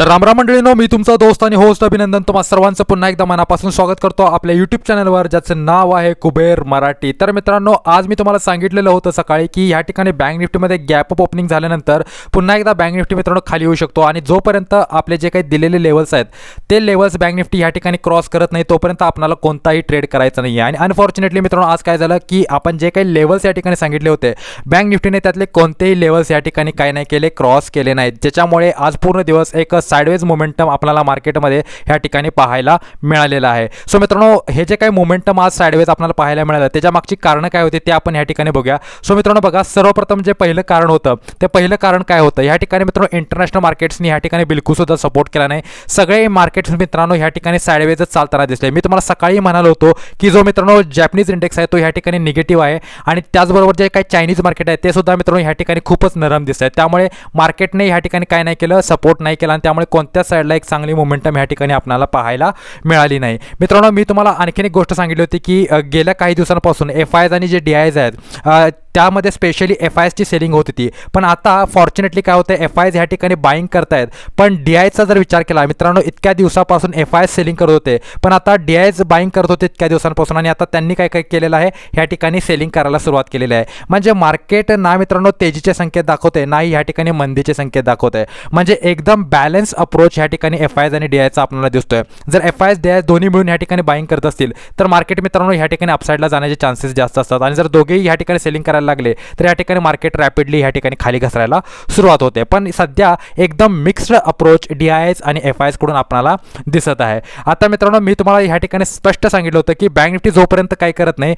तर रामराम मंडळीनो मी तुमचा दोस्त आणि होस्ट अभिनंदन तुम्हा सर्वांचं पुन्हा एकदा मनापासून स्वागत करतो आपल्या यूट्यूब चॅनलवर ज्याचं नाव आहे कुबेर मराठी. तर मित्रांनो आज मी तुम्हाला सांगितलेलं होतं सकाळी की या ठिकाणी बँक निफ्टीमध्ये गॅप अप ओपनिंग झाल्यानंतर पुन्हा एकदा बँक निफ्टी मित्रांनो खाली येऊ शकतो आणि जोपर्यंत आपले जे काही दिलेले लेवल्स आहेत ते लेवल्स बँक निफ्टी या ठिकाणी क्रॉस करत नाही तोपर्यंत आपल्याला कोणताही ट्रेड करायचा नाही आहे आणि अनफॉर्च्युनेटली मित्रांनो आज काय झालं की आपण जे काही लेवल्स या ठिकाणी सांगितले होते बँक निफ्टीने त्यातले कोणतेही लेवल्स या ठिकाणी काय नाही केले क्रॉस केले नाहीत. ज्याच्यामुळे आज पूर्ण दिवस एकच साईडवेज मोमेंटम आपल्याला मार्केटमध्ये ह्या ठिकाणी पाहायला मिळालेलं आहे. सो मित्रांनो हे जे काही मोमेंटम आज साईडवेज आपल्याला पाहायला मिळालं त्याच्या मागची कारणं काय होती ते आपण ह्या ठिकाणी बघूया. सो मित्रांनो बघा सर्वप्रथम जे पहिलं कारण होतं ते पहिलं कारण काय होतं? ह्या ठिकाणी मित्रांनो इंटरनॅशनल मार्केट्सनी ह्या ठिकाणी बिलकुलसुद्धा सपोर्ट केला नाही. सगळे मार्केट्स मित्रांनो ह्या ठिकाणी साईडवेजच चालताना दिसले. मी तुम्हाला सकाळी म्हणालो होतो की जो मित्रांनो जॅपनीज इंडेक्स आहे तो ह्या ठिकाणी निगेटिव्ह आहे. आणि त्याचबरोबर जे काही चायनीज मार्केट आहे ते सुद्धा मित्रांनो ह्या ठिकाणी खूपच नरम दिसत आहे त्यामुळे मार्केटने ह्या ठिकाणी काय नाही केलं सपोर्ट नाही केला आणि त्यामुळे कोणत्या साईडला एक चांगली मोमेंटम ह्या ठिकाणी आपल्याला पाहायला मिळाली नाही. मित्रांनो मी तुम्हाला आणखीन एक गोष्ट सांगितली होती की गेल्या काही दिवसांपासून एफ आयज आणि जे डी आयज आहेत त्यामध्ये स्पेशली एफ आय एसची सेलिंग होत होती. पण आता फॉर्च्युनेटली काय होतं एफ आय एस ह्या ठिकाणी बाईंग करतायत. पण डी आयचा जर विचार केला मित्रांनो इतक्या दिवसापासून एफ आय एस सेलिंग करत होते. पण आता डी आयज बाईंग करत होते इतक्या दिवसांपासून आणि आता त्यांनी काय काय केलेलं आहे ह्या ठिकाणी सेलिंग करायला सुरुवात केलेली आहे. म्हणजे मार्केट ना मित्रांनो तेजीचे संकेत दाखवते नाही ह्या ठिकाणी मंदीचे संकेत दाखवते म्हणजे एकदम बॅलन्स अप्रोच ह्या ठिकाणी एफ आय एस आणि डी आयचा आपल्याला दिसतोय. जर F I S D I दोन्ही मिळून ह्या ठिकाणी बाईंग करत असतील तर मार्केट मित्रांनो ह्या ठिकाणी अपसाईडला जाण्याचे चान्सेस जास्त असतात. आणि जर दोघेही ह्या ठिकाणी सेलिंग करायला लागले तर या ठिकाणी मार्केट रॅपिडली ह्या ठिकाणी खाली घसरायला सुरुवात होते. पण सध्या एकदम mixed approach D I S आणि एफ आयकडून आपल्याला दिसत आहे. आता मित्रांनो मी तुम्हाला ह्या ठिकाणी स्पष्ट सांगितलं होतं की बँक निफ्टी जोपर्यंत काय करत नाही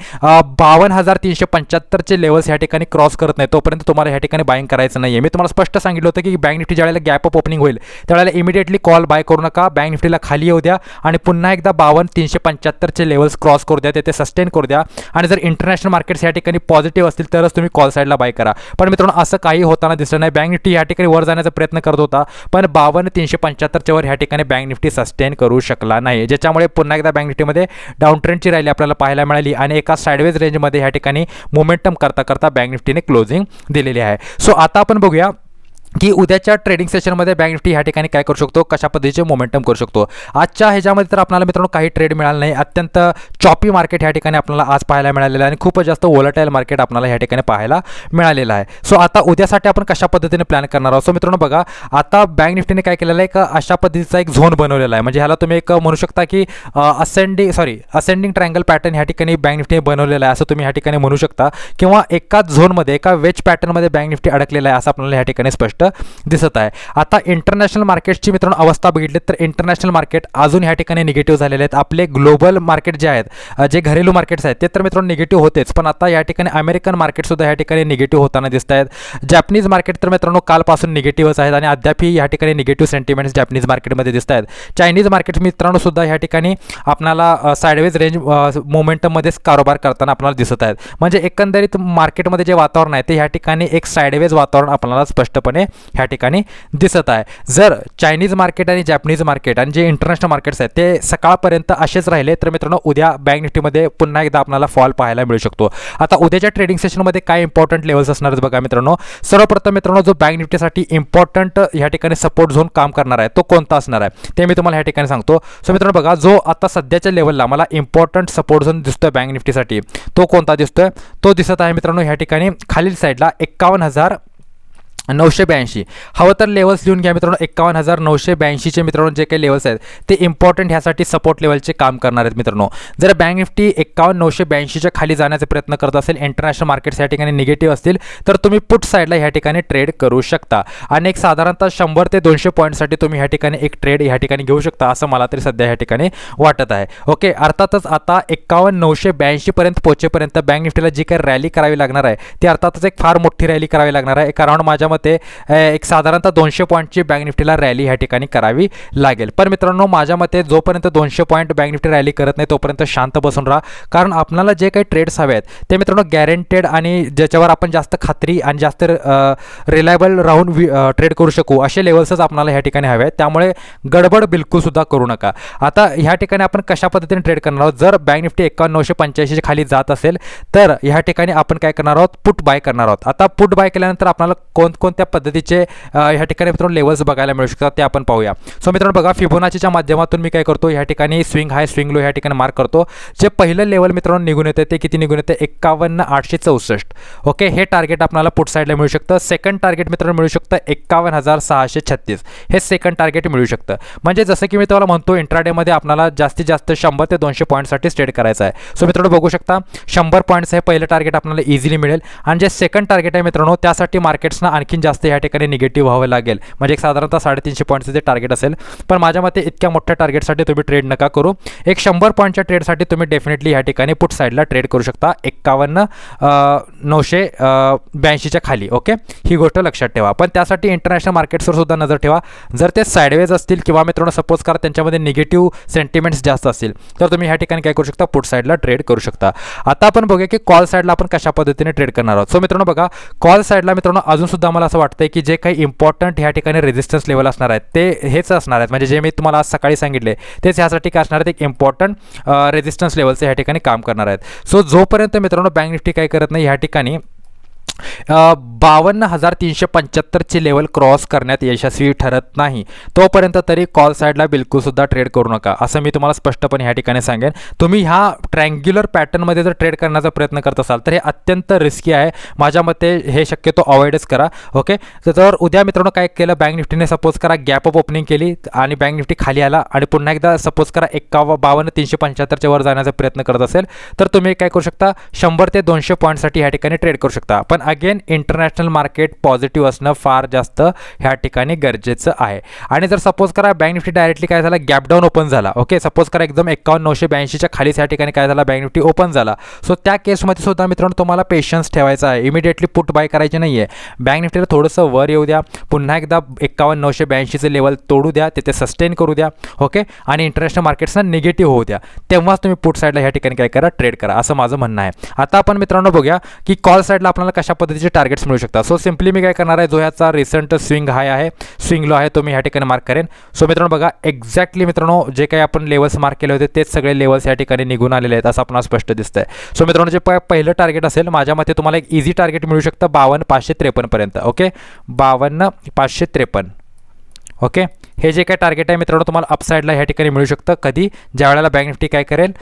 बावन्न हजार तीनशे पंच्याहत्तरचे लेवल्स ह्या ठिकाणी क्रॉस करत नाही तोपर्यंत तुम्हाला ह्या ठिकाणी बाईंग करायचं नाही आहे मी तुम्हाला स्पष्ट सांगितलं होतं की बँक निफ्टी ज्यावेळेला गॅप अप ओपनिंग होईल त्यावेळेला इमिडिएटली कॉल बाय करू नका. बँक निफ्टीला खाली येऊ द्या आणि पुन्हा एकदा बावन्न तीनशे पंच्याहत्तरचे लेवल्स क्रॉस करू द्या ते सस्टेन करू द्या. आणि जर इंटरनॅशनल मार्केट्स या ठिकाणी पॉझिटिव्ह असतील तरच तुम्ही कॉल साईडला बाय करा. पण मित्रांनो असं काही होताना दिसलं नाही. बँक निफ्टी ह्या ठिकाणी वर जाण्याचा प्रयत्न करत होता. पण बावन्न तीनशे पंच्याहत्तरच्या वर ह्या ठिकाणी बँक निफ्टी सस्टेन करू शकला नाही. ज्याच्यामुळे पुन्हा एकदा बँक निफ्टीमध्ये डाऊन ट्रेंडची रॅली आपल्याला पाहायला मिळाली आणि एका साईडवेज रेंजमध्ये ह्या ठिकाणी मोमेंटम करता करता बँक निफ्टीने क्लोजिंग दिलेली आहे. सो आता आपण बघूया की उद्याच्या ट्रेडिंग सेशनमध्ये बँक निफ्टी ह्या ठिकाणी काय करू शकतो? कशा पद्धतीचे मोमेंटम करू शकतो? आजच्या ह्याच्यामध्ये तर आपल्याला मित्रांनो काही ट्रेड मिळाला नाही. अत्यंत चॉपी मार्केट ह्या ठिकाणी आपल्याला आज पाहायला मिळालेलं आहे आणि खूपच जास्त वोलटाईल मार्केट आपल्याला ह्या ठिकाणी पाहायला मिळालेलं आहे. सो आता उद्यासाठी आपण कशा पद्धतीने प्लॅन करणार आहोत? सो मित्रांनो बघा आता बँक निफ्टीने काय केलेलं आहे? एक अशा पद्धतीचा एक झोन बनवलेला आहे. म्हणजे ह्याला तुम्ही एक म्हणू शकता की ascending sorry ascending triangle pattern ह्या ठिकाणी बँक निफ्टीने बनवलेला आहे. असं तुम्ही ह्या ठिकाणी म्हणू शकता. किंवा एकाच झोनमध्ये एका वेज पॅटर्नमध्ये बँक निफ्टी अडकलेला आहे असं आपल्याला ह्या ठिकाणी स्पष्ट दिसत आहे. आता इंटरनॅशनल मार्केटची मित्रांनो अवस्था बघितली तर इंटरनॅशनल मार्केट अजून ह्या ठिकाणी निगेटिव्ह झालेले आहेत. आपले ग्लोबल मार्केट जे आहेत जे घरेलू मार्केट्स आहेत ते तर मित्रांनो निगेटिव्ह होतेच. पण आता या ठिकाणी अमेरिकन मार्केटसुद्धा या ठिकाणी निगेटिव्ह होताना दिसत आहेत. जॅपनीज मार्केट तर मित्रांनो कालपासून निगेटिव्हच आहेत आणि अद्यापही या ठिकाणी निगेटिव्ह सेंटिमेंट्स जॅपनीज मार्केटमध्ये दिसत आहेत. चायनीज मार्केट मित्रांनो सुद्धा या ठिकाणी आपणाला साईडवेज रेंज मोमेंटममध्येच कारोबार करताना आपल्याला दिसत आहेत. म्हणजे एकंदरीत मार्केटमध्ये जे वातावरण आहे ते ह्या ठिकाणी एक साईडवेज वातावरण आपल्याला स्पष्टपणे ह्या ठिकाणी दिसत आहे. जर चायनीज मार्केट आणि जॅपनीज मार्केट आणि जे इंटरनॅशनल मार्केट्स आहेत ते सकाळपर्यंत असेच राहिले तर मित्रांनो उद्या बँक निफ्टीमध्ये पुन्हा एकदा आपल्याला फॉल पाहायला मिळू शकतो. आता उद्याच्या ट्रेडिंग सेशनमध्ये काय इम्पॉर्टंट लेवल्स असणार आहेत बघा मित्रांनो. सर्वप्रथम मित्रांनो जो बँक निफ्टीसाठी इम्पॉर्टंट ह्या ठिकाणी सपोर्ट झोन काम करणार आहे तो कोणता असणार आहे? ते मी तुम्हाला ह्या ठिकाणी सांगतो. सो मित्रांनो बघा जो आता सध्याच्या लेवलला मला इम्पॉर्टंट सपोर्ट झोन दिसतोय बँक निफ्टीसाठी तो कोणता दिसतोय? तो दिसत आहे मित्रांनो ह्या ठिकाणी खालील साईडला एक्कावन्न हजार नऊशे ब्याऐंशी. हवं तर लेवल्स लिहून घ्या मित्रांनो. एक्कावन्न हजार नऊशे ब्याऐंशीचे मित्रांनो जे काही लेवल्स आहेत ते इम्पॉर्टंट ह्यासाठी सपोर्ट लेवलचे काम करणार आहेत मित्रांनो. जर बँक निफ्टी एक्कावन्न नऊशे ब्याऐंशीच्या खाली जाण्याचा प्रयत्न करत असेल इंटरनॅशनल मार्केट्स या ठिकाणी निगेटिव्ह असतील तर तुम्ही पुट साईडला ह्या ठिकाणी ट्रेड करू शकता. आणि एक साधारणतः शंभर ते दोनशे पॉईंटसाठी तुम्ही ह्या ठिकाणी एक ट्रेड ह्या ठिकाणी घेऊ शकता असं मला तरी सध्या ह्या ठिकाणी वाटत आहे. ओके अर्थातच आता एक्कावन्न नऊशे ब्याऐंशीपर्यंत पोचेपर्यंत बँक निफ्टीला जी काही रॅली करावी लागणार आहे ती अर्थातच एक फार मोठी रॅली करावी लागणार आहे. कारण माझ्या मते एक साधारणतः दोनशे पॉईंटची बँक निफ्टीला रॅली ह्या ठिकाणी करावी लागेल. पण मित्रांनो माझ्या मते जोपर्यंत दोनशे पॉईंट बँक निफ्टी रॅली करत नाही तोपर्यंत शांत बसून राहा. कारण आपल्याला जे काही ट्रेड्स हवे आहेत ते मित्रांनो गॅरंटेड आणि ज्याच्यावर आपण जास्त खात्री आणि जास्त रिलायबल राहून ट्रेड करू शकू असे लेवल्सच आपल्याला ह्या ठिकाणी हवे आहेत त्यामुळे गडबड बिलकुलसुद्धा करू नका. आता ह्या ठिकाणी आपण कशा पद्धतीने ट्रेड करणार आहोत? जर बँक निफ्टी एकावन्नशे पंच्याऐंशीच्या खाली जात असेल तर ह्या ठिकाणी आपण काय करणार आहोत? पुट बाय करणार आहोत. आता पुट बाय केल्यानंतर आपल्याला कोण कोणकोणत्या पद्धतीचे ह्या ठिकाणी मित्रांनो लेवल्स बघायला मिळू शकतात ते आपण पाहूया. सो मित्रांनो बघा फिबोनाचीच्या माध्यमातून मी काय करतो ह्या ठिकाणी स्विंग हाय स्विंग लो ह्या ठिकाणी मार्क करतो. जे पहिलं लेवल मित्रांनो निघून येते ते किती निघून येते? एक्कावन्न आठशे चौसष्ट. ओके हे टार्गेट आपल्याला पुट साईडला मिळू शकतं. सेकंड टार्गेट मित्रांनो मिळू शकतं एक्कावन्न हजार सहाशे छत्तीस. हे सेकंड टार्गेट मिळू शकतं. म्हणजे जसं की मी तुम्हाला म्हणतो इंट्राडेमध्ये आपल्याला जास्तीत जास्त शंभर ते दोनशे पॉईंटसाठी ट्रेड करायचं आहे. सो मित्रांनो बघू शकता शंभर पॉईंट्स हे पहिलं टार्गेट आपल्याला इझिली मिळेल. आणि जे सेकंड टार्गेट आहे मित्रांनो त्यासाठी मार्केट्सना आणखी आणखीन जास्त ह्या ठिकाणी निगेटिव्ह व्हावं लागेल. म्हणजे एक साधारणतः साडेतीनशे पॉईंटचं जे टार्गेट असेल. पण माझ्या मते इतक्या मोठ्या टार्गेटसाठी तुम्ही ट्रेड नका करू. एक शंभर पॉईंटच्या ट्रेडसाठी तुम्ही डेफिनेटली ह्या ठिकाणी पुट साईडला ट्रेड करू शकता. एक्कावन्न नऊशे ब्याऐंशीच्या खाली ओके ही गोष्ट लक्षात ठेवा. पण त्यासाठी इंटरनॅशनल मार्केट्सवर सुद्धा नजर ठेवा. जर ते साईडवेज असतील किंवा मित्रांनो सपोज करा त्यांच्यामध्ये निगेटिव्ह सेंटिमेंट्स जास्त असतील तर तुम्ही ह्या ठिकाणी काय करू शकता? पुट साईडला ट्रेड करू शकता. आता आपण बघूया की कॉल साईडला आपण कशा पद्धतीने ट्रेड करणार आहोत. सो मित्रांनो बघा कॉल साईडला मित्रांनो अजून सुद्धा मला असं वाटतं की जे काही इम्पॉर्टंट ह्या ठिकाणी रेजिस्टन्स लेवल असणार आहेत ते हेच असणार आहेत. म्हणजे जे मी तुम्हाला आज सकाळी सांगितले तेच ह्यासाठी काय असणार आहेत? एक इम्पॉर्टंट रेजिस्टन्स लेवलचे ह्या ठिकाणी काम करणार आहेत. सो जोपर्यंत मित्रांनो बँक निफ्टी काय करत नाही ह्या ठिकाणी बावन्न हजार तीनशे पंच्याहत्तरची लेवल क्रॉस करण्यात यशस्वी ठरत नाही. तोपर्यंत तरी कॉल साईडला बिलकुलसुद्धा ट्रेड करू नका असं मी तुम्हाला स्पष्टपणे ह्या ठिकाणी सांगेन. तुम्ही ह्या ट्रँग्युलर पॅटर्नमध्ये जर ट्रेड करण्याचा प्रयत्न करत असाल तर हे अत्यंत रिस्की आहे. माझ्या मते हे शक्यतो अवॉइडच करा ओके तर जर उद्या मित्रांनो काय केलं बँक निफ्टीने सपोज करा गॅप अप ओपनिंग केली आणि बँक निफ्टी खाली आला आणि पुन्हा एकदा सपोज करा एक्काव बावन्न तीनशे पंच्याहत्तरच्या वर जाण्याचा प्रयत्न करत असेल तर तुम्ही काय करू शकता शंभर ते दोनशे पॉईंटसाठी ह्या ठिकाणी ट्रेड करू शकता. पण अगेन इंटरनॅशनल मार्केट पॉझिटिव्ह असणं फार जास्त ह्या ठिकाणी गरजेचं आहे. आणि जर सपोज करा बँक निफ्टी डायरेक्टली काय झाला? गॅप डाऊन ओपन झाला. ओके सपोज करा एकदम एक्कावन्न नऊशे ब्याऐंशीच्या खालीच ह्या ठिकाणी काय झाला? बँक निफ्टी ओपन झाला. सो त्या केसमध्ये सुद्धा मित्रांनो तुम्हाला पेशन्स ठेवायचा आहे. इमिडिएटली पुट बाय करायचे नाही आहे बँक निफ्टीला थोडंसं वर येऊ द्या. पुन्हा एकदा एक्कावन्न नऊशे ब्याऐंशीचं लेवल तोडू द्या. तिथे सस्टेन करू द्या. ओके आणि इंटरनॅशनल मार्केट्सना निगेटिव्ह होऊ द्या. तेव्हाच तुम्ही पुट साईडला ह्या ठिकाणी काय करा? ट्रेड करा. असं माझं म्हणणं आहे. आता आपण मित्रांनो बघूया की कॉल साईडला आपल्याला कशा पद्धतीचे टार्गेट्स मिळू शकतात. सो सिम्पली मी काय करणार आहे जो ह्याचा रिसंट स्विंग हाय आहे स्विंग लो आहे तो मी ह्या ठिकाणी मार्क करेन. सो मित्रांनो बघा एक्झॅक्टली मित्रांनो जे काही आपण लेवल्स मार्क केले होते तेच सगळे लेवल्स या ठिकाणी निघून आलेले आहेत असं आपल्याला स्पष्ट दिसतंय. सो मित्रांनो जे प पहिलं टार्गेट असेल माझ्या मते तुम्हाला एक इझी टार्गेट मिळू शकतं बावन्न पाचशे त्रेपन्नपर्यंत ओके बावन्न पाचशे त्रेपन्न. ओके? हे जे काय टार्गेट आहे मित्रांनो तुम्हाला अपसाईडला ह्या ठिकाणी मिळू शकतं. कधी? ज्या वेळेला बँक निफ्टी काय करेल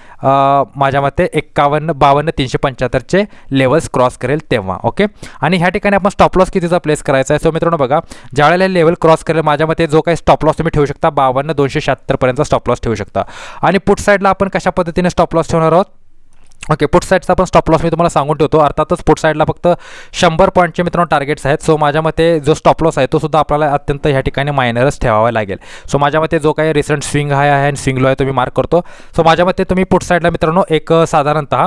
माझ्या मते एक्कावन्न बावन्न तीनशे पंच्याहत्तरचे लेवल्स क्रॉस करेल तेव्हा ओके? आणि ह्या ठिकाणी आपण स्टॉप लॉस कितीचा प्लेस करायचा आहे? सो मित्रांनो बघा ज्या वेळेला लेवल क्रॉस करेल माझ्या मते जो काही स्टॉप लॉस तुम्ही ठेवू शकता बावन्न दोनशे शहात्तरपर्यंत स्टॉप लॉस ठेवू शकता. आणि पुट साईडला आपण कशा पद्धतीने स्टॉप लॉस ठेवणार आहोत? ओके पुट साईडचा पण स्टॉप लॉस मी तुम्हाला सांगून ठेवतो. अर्थातच पुट साईडला फक्त शंभर पॉईंटचे मित्रांनो टार्गेट्स आहेत. सो माझ्या मते जो स्टॉप लॉस आहे तो सुद्धा आपल्याला अत्यंत ह्या ठिकाणी मायनरच ठेवावा लागेल. सो माझ्या मते जो काही रिसेंट स्विंग हाय आहे आणि स्विंग लो आहे तो मी मार्क करतो. सो माझ्या मते तुम्ही पुट साईडला मित्रांनो एक साधारणतः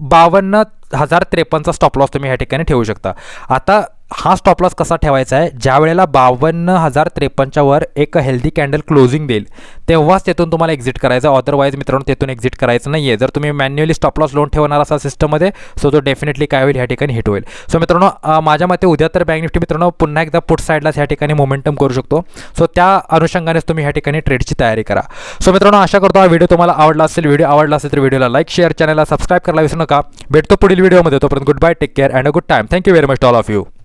बावन्न हजार त्रेपन्नचा स्टॉप लॉस तुम्ही ह्या ठिकाणी ठेवू शकता. आता हा स्टॉप लॉस कसा ठेवायचा आहे? ज्या वेळेला बावन्न हजार त्रेपन्नच्या वर एक हेल्दी कॅन्डल क्लोजिंग देईल तेव्हाच तेथून तुम्हाला एक्झिट करायचं अदरवाईज मित्रांनो तेथून एक्झिट करायचं नाही आहे जर तुम्ही मॅन्युअली स्टॉप लॉस लोन ठेवणार असाल सिस्टममध्ये सो तो डेफिनेटली काय होईल? ह्या ठिकाणी हिट होईल. सो मित्रांनो माझ्या मते उद्या तर बँक निफ्टी मित्रांनो पुन्हा एकदा पुट साईडलाच ह्या ठिकाणी मोमेंटम करू शकतो. सो त्या अनुषंगानेच तुम्ही ह्या ठिकाणी ट्रेडची तयारी करा. सो मित्रांनो आशा करतो हा व्हिडिओ तुम्हाला आवडला असेल. व्हिडिओ आवडला असेल तर व्हिडिओला लाईक शेअर चॅनलला सबस्क्राईब करायला विसरू नका. भेटतो पुढील व्हिडिओमध्ये तोपर्यंत good bye take care and a good time thank you very much all of you